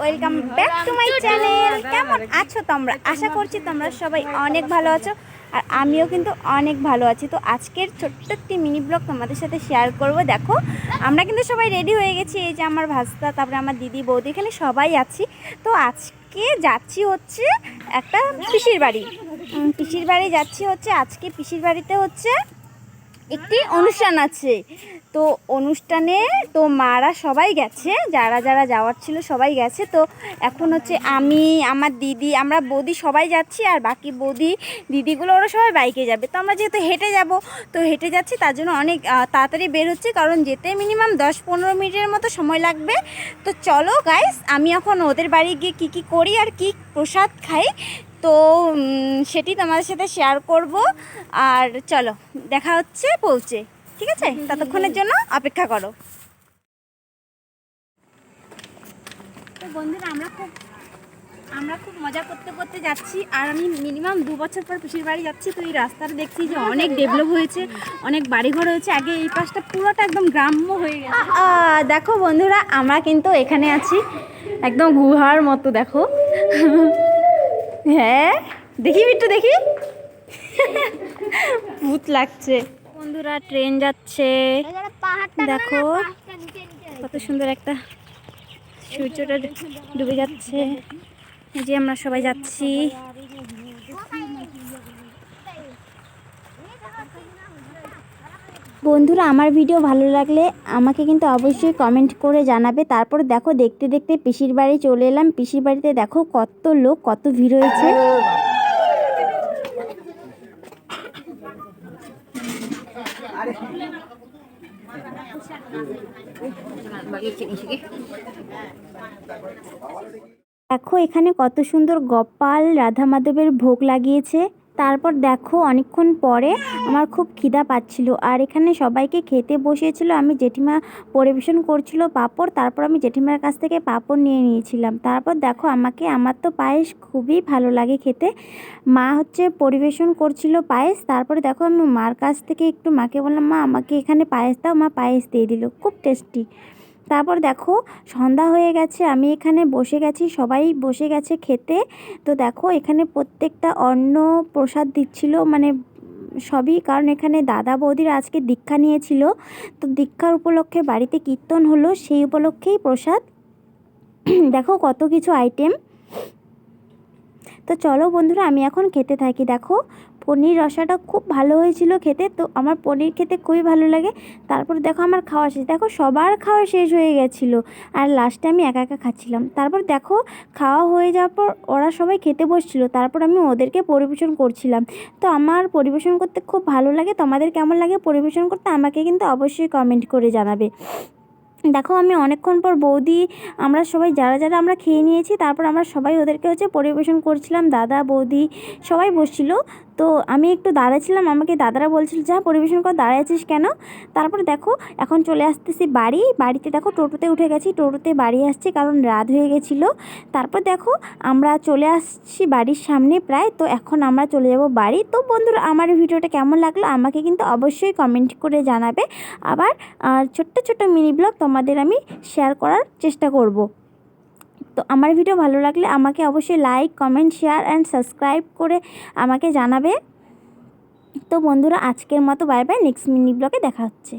Welcome back to my channel কেমন আছো তোমরা? আশা করছি তোমরা সবাই অনেক ভালো আছো। আর আমিও কিন্তু অনেক ভালো আছি। তো আজকের ছোট্ট একটি মিনি ব্লগ তোমাদের সাথে শেয়ার করব। দেখো, আমরা কিন্তু সবাই রেডি হয়ে গেছি। এই যে আমার ভাস্তা, তারপরে আমার দিদি, বৌদি, এখানে সবাই আছি। তো আজকে যাচ্ছি হচ্ছে একটা পিসির বাড়ি। পিসির বাড়ি যাচ্ছি হচ্ছে, আজকে পিসির বাড়িতে হচ্ছে একটি অনুষ্ঠান আছে। তো অনুষ্ঠানে তো মারা সবাই গেছে, যারা যারা যাওয়ার ছিল সবাই গেছে। তো এখন হচ্ছে আমি, আমার দিদি, আমরা বৌদি সবাই যাচ্ছি আর বাকি বৌদি, দিদিগুলো ওরা সবাই বাইকে যাবে। তো আমরা যেহেতু হেঁটে যাব, তো হেঁটে যাচ্ছি, তার জন্য অনেক তাড়াতাড়ি বের হচ্ছে, কারণ যেতে মিনিমাম দশ পনেরো মিনিটের মতো সময় লাগবে। তো চলো গাইস আমি এখন ওদের বাড়ি গিয়ে কী কী করি আর কী প্রসাদ খাই। তো সেটি তোমাদের সাথে শেয়ার করব। আর চলো দেখা হচ্ছে পৌঁছে। ঠিক আছে? ততক্ষণের জন্য অপেক্ষা করো। তো বন্ধুরা আমরা খুব আমরা খুব মজা করতে করতে যাচ্ছি। আর আমি মিনিমাম দু বছর পর পিসির বাড়ি যাচ্ছি। তো এই রাস্তাটা দেখছি যে অনেক ডেভেলপ হয়েছে অনেক বাড়িঘর হয়েছে আগে এই পাশটা পুরোটা একদম গ্রাম্য হয়ে গেছে। দেখো বন্ধুরা আমরা কিন্তু এখানে আছি। একদম গুহার মতো দেখো। হ্যাঁ দেখি একটু, দেখি। ভূত লাগছে। বন্ধুরা, ট্রেন যাচ্ছে। দেখো, কত সুন্দর একটা সূর্যটা ডুবে যাচ্ছে। যে আমরা সবাই যাচ্ছি। বন্ধুরা, আমার ভিডিও ভালো লাগলে আমাকে কিন্তু অবশ্যই কমেন্ট করে জানাবে। তারপর দেখো, দেখতে দেখতে পিসির বাড়ি চলে এলাম। পিসির বাড়িতে দেখো কত লোক, কত ভিড় হয়েছে। দেখো, এখানে কত সুন্দর গোপাল রাধা মাধবের ভোগ লাগিয়েছে। তারপর দেখো, অনেকক্ষণ পরে আমার খুব খিদা পাচ্ছিল। আর এখানে সবাইকে খেতে বসিয়েছিল, আমি জেঠিমা পরিবেশন করছিল পাঁপড়, তারপর আমি জেঠিমার কাছ থেকে পাঁপড় নিয়ে নিয়েছিলাম। তারপর দেখো, আমাকে, আমার তো পায়েস খুবই ভালো লাগে খেতে। মা হচ্ছে পরিবেশন করছিল পায়েস, তারপরে দেখো, আমি মার কাছ থেকে একটু মাকে বললাম, মা, আমাকে এখানে পায়েস দাও। মা পায়েস দিয়ে দিল, খুব টেস্টি। তারপর দেখো, সন্ধ্যা হয়ে গেছে, আমি এখানে বসে গেছি, সবাই বসে গেছে খেতে। তো দেখো, এখানে প্রত্যেকটা অন্ন প্রসাদ দিচ্ছিল মানে সবই, কারণ এখানে দাদা বৌদিরা আজকে দীক্ষা নিয়েছিল। তো দীক্ষার উপলক্ষে বাড়িতে কীর্তন হলো, সেই উপলক্ষেই প্রসাদ। দেখো কত কিছু আইটেম তো চলো বন্ধুরা, আমি এখন খেতে থাকি, দেখো। পনির রসাটা খুব ভালো হয়েছিল খেতে, তো আমার পনির খেতে খুবই ভালো লাগে। তারপর দেখো আমার খাওয়া শেষ। দেখো সবার খাওয়া শেষ হয়ে গেছিল আর লাস্টে আমি একা একা খাচ্ছিলাম। তারপর দেখো খাওয়া হয়ে যাওয়ার পর ওরা সবাই খেতে বসছিল। তারপর আমি ওদেরকে পরিবেশন করছিলাম। তো আমার পরিবেশন করতে খুব ভালো লাগে। তোমাদের কেমন লাগে পরিবেশন করতে আমাকে কিন্তু অবশ্যই কমেন্ট করে জানাবে। দেখো আমি অনেকক্ষণ পর বৌদি, আমরা সবাই যারা যারা আমরা খেয়ে নিয়েছি, তারপর আমরা সবাই ওদেরকে হচ্ছে পরিবেশন করছিলাম। দাদা, বৌদি সবাই বসছিল। তো আমি একটু দাঁড়াচ্ছিলাম আমাকে দাদারা বলছিল, যা পরিবেশন কর দাঁড়াচ্ছিস কেন? তারপর দেখো, এখন চলে আসতেছি বাড়ি, বাড়িতে দেখো টোটোতে উঠে গেছি, টোটোতে বাড়ি আসছি কারণ রাত হয়ে গেছিল। তারপর দেখো, আমরা চলে আসছি বাড়ির সামনে প্রায়, তো এখন আমরা চলে যাব বাড়ি। তো বন্ধুরা, আমার ভিডিওটা কেমন লাগল আমাকে কিন্তু অবশ্যই কমেন্ট করে জানাবে। আবার ছোট্ট ছোট্ট মিনি ব্লগ তোমাদের আমি শেয়ার করার চেষ্টা করব। তো আমার ভিডিও ভালো লাগলে আমাকে অবশ্যই like comment share and subscribe করে আমাকে জানাবে। তো বন্ধুরা, আজকের মতো বাই বাই নেক্সট মিনি ব্লগে দেখা হচ্ছে।